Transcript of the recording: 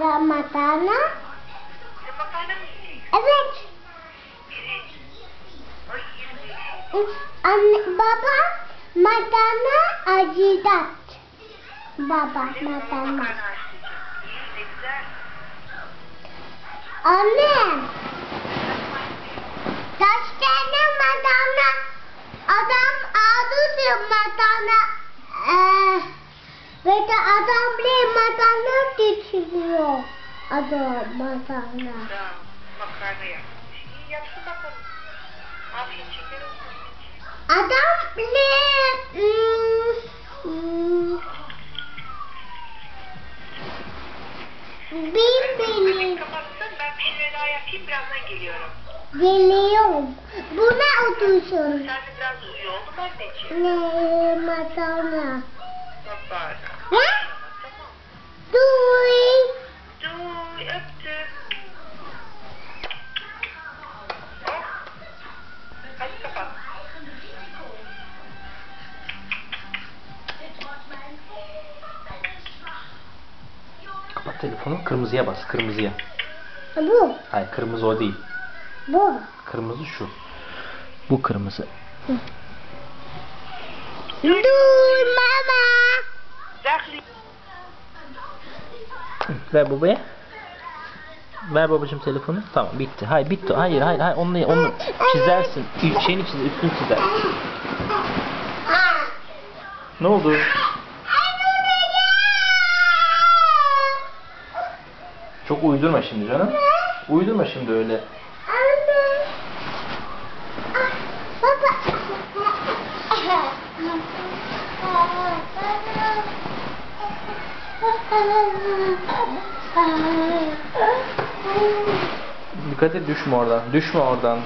Ramadana. Evet. Anne, baba madana acidat. Baba madana. Anne. Kaç tane madana adam aldı madana. Ee, ve de adam bir madana geçiriyor. Adam madana. Tamam. Makarna yapmış. İyi yapsın bakalım. Afiyet şeker olsun. Adam bir hmm, hmm, ben bir şeyler daha yapayım birazdan geliyorum. geliyorum. Buna otursun. Sen de biraz uyu oldu mu anneciğim? Ne madana. Ne? Duy. Duy öptüm. Oh. Hadi kapat. Kapat telefonu. Kırmızıya bas. Kırmızıya. Bu. Hayır kırmızı o değil. Bu. Kırmızı şu. Bu kırmızı. Duy mama. Zahli. Ver babaya. Ver babacığım telefonu. Tamam bitti. Hayır bitti. Hayır hayır hayır. Onu, onu çizersin. Şeyini çiz. Üstünü çizer. Ne oldu? Çok uydurma şimdi canım. Uydurma şimdi öyle. Anne. Baba. Dikkat et düşme oradan. Düşme oradan.